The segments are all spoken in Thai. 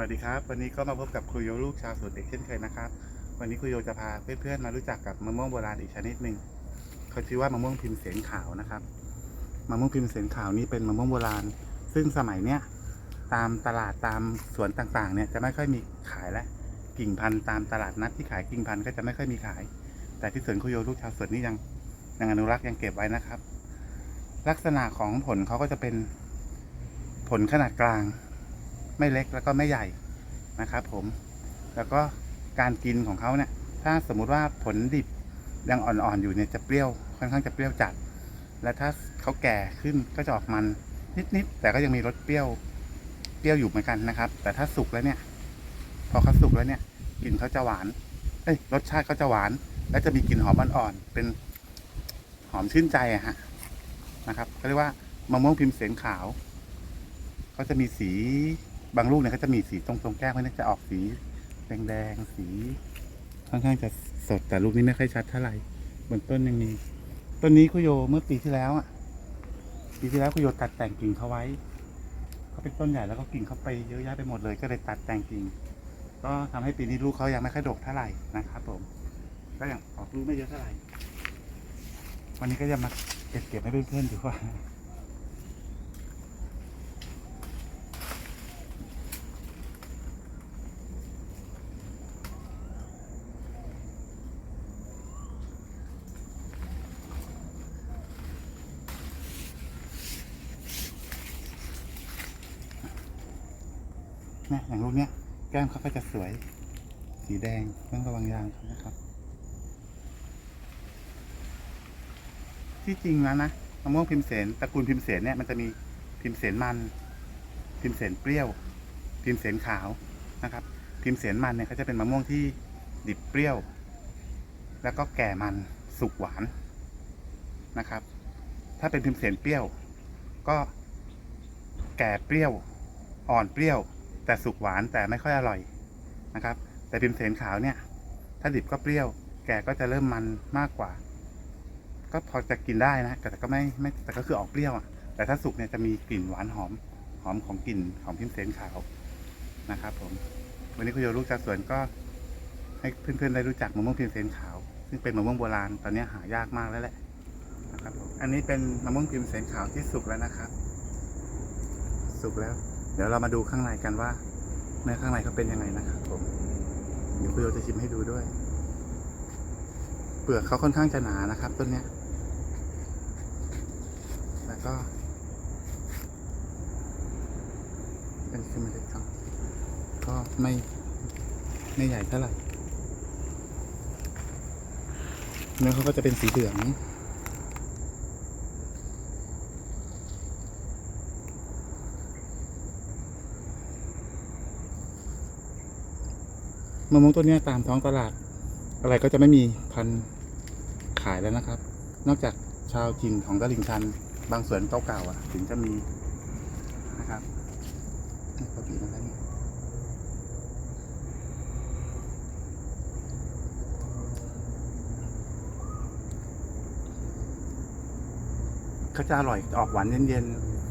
วัสดีครับ วันนี้ก็มาพบกับครูโยลูกชาวสวนเด็กเช่นเคยนะครับ วันนี้ครูโยจะพาเพื่อนๆมารู้จักกับมะม่วงโบราณอีกชนิดหนึ่งเขาชื่อว่ามะม่วงพิมพ์เสียงขาวนะครับมะม่วงพิมพ์เสียงขาวนี่เป็นมะม่วงโบราณ ซึ่งสมัยเนี้ยตามตลาดตามสวนต่างๆเนี่ยจะไม่ค่อยมีขายแล้วกิ่งพันธุ์ตามตลาดนัดที่ขายกิ่งพันธุ์ก็จะไม่ค่อยมีขาย แต่ที่สวนครูโยลูกชาวสวนนี่ยังยังอนุรักษ์ยังเก็บไว้นะครับ ลักษณะของผลเขาก็จะเป็นผลขนาดกลาง ไม่เล็กแล้วก็ไม่ใหญ่นะครับผมแล้วก็การกินของเขาเนี่ยถ้าสมมุติว่าผลดิบยังอ่อนๆอยู่เนี่ยจะเปรี้ยวค่อนข้างจะเปรี้ยวจัด และถ้าเขาแก่ขึ้นก็จะออกมันนิดๆแต่ก็ยังมีรสเปรี้ยวเปรี้ยวอยู่เหมือนกันนะครับ แต่ถ้าสุกแล้วเนี่ย พอเขาสุกแล้วเนี่ยกลิ่นเขาจะหวานเอ้ยรสชาติเขาจะหวาน และจะมีกลิ่นหอมอ่อนๆเป็นหอมชื่นใจอะฮะนะครับเขาเรียกว่ามะม่วงพิมพ์เสียงขาวเขาจะมีสี บางลูกเนี่ยเขาจะมีสีตรงตรงๆแก้มเขาเนี่ยจะออกสีแดงๆสีค่อนข้างจะสดแต่ลูกนี้ไม่ค่อยชัดเท่าไหร่บนต้นยังมีต้นนี้คุโยเมื่อปีที่แล้วอะปีที่แล้วคุโยตัดแต่งกิ่งเขาไว้เขาเป็นต้นใหญ่แล้วก็กิ่งเขาไปเยอะแยะไปหมดเลย ก็เลยตัดแต่งกิ่ง ก็ทำให้ปีนี้ลูกเขายังไม่ค่อยดกเท่าไหร่นะครับผมก็ยังออกลูกไม่เยอะเท่าไหร่วันนี้ก็จะมาเก็บเก็บให้เพื่อนๆดูว่า เนี่ยอย่างลูกเนี้ยแก้มเขาก็จะสวย สีแดงต้องระวังยางเขานะครับ ที่จริงแล้วนะมะม่วงพิมเสนตระกูลพิมเสนเนี่ยมันจะมีพิมเสนมัน พิมเสนเปรี้ยว พิมเสนขาวนะครับ พิมเสนมันเนี่ยเขาจะเป็นมะม่วงที่ดิบเปรี้ยว แล้วก็แก่มันสุกหวานนะครับ ถ้าเป็นพิมเสนเปรี้ยว ก็แก่เปรี้ยว อ่อนเปรี้ยว แต่สุกหวานแต่ไม่ค่อยอร่อยนะครับ แต่พิมเสนขาวเนี่ย ถ้าดิบก็เปรี้ยว แก่ก็จะเริ่มมันมากกว่า ก็พอจะกินได้นะแต่ก็ไม่ไม่แต่ก็คือออกเปรี้ยวอะแต่ถ้าสุกเนี่ยจะมีกลิ่นหวานหอมหอมของกลิ่นของพิมเสนขาวนะครับ ผม วันนี้คุณโยลูกชาวสวนก็ ให้เพื่อนๆได้รู้จักมะม่วงพิมเสนขาว ซึ่งเป็นมะม่วงโบราณตอนนี้หายากมากแล้วแหละนะครับผมอันนี้เป็นมะม่วงพิมเสนขาวที่สุกแล้วนะครับ สุกแล้ว เดี๋ยวเรามาดูข้างในกันว่าเนื้อข้างในเขาเป็นยังไงนะครับผมเดี๋ยวคุณโยจะชิมให้ดูด้วย เปลือกเขาค่อนข้างจะหนานะครับต้นเนี้ย แล้วก็เป็นขึ้นมาเล็กน้อยก็ไม่ไม่ใหญ่เท่าไหร่เนื้อเขาก็จะเป็นสีเหลืองนี้ มะม่วงต้นนี้ตามท้องตลาด อะไรก็จะไม่มีพันขายแล้วนะครับ นอกจากชาวจีนของตลิ่งชัน บางสวนเก่าๆอะ ถึงจะมีนะครับนี่ปกตินะครับนี่เขาจะอร่อยออกหวานเย็น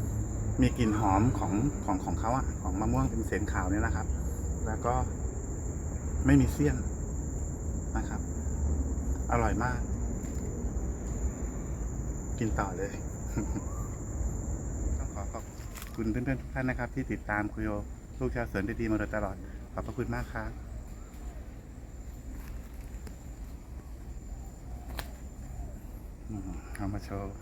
ๆ มีกลิ่นหอมของของของเขาอะของมะม่วงเป็นเสียนขาวเนี่ยนะครับ แล้วก็ ไม่มีเสี้ยนนะครับ อร่อยมาก กินต่อเลย ต้องขอขอบคุณเพื่อนๆทุกท่านนะครับ ที่ติดตามคุยโยลูกชาวสวนดีๆมาโดยตลอด ขอบพระคุณมากครับมเอามาโชว์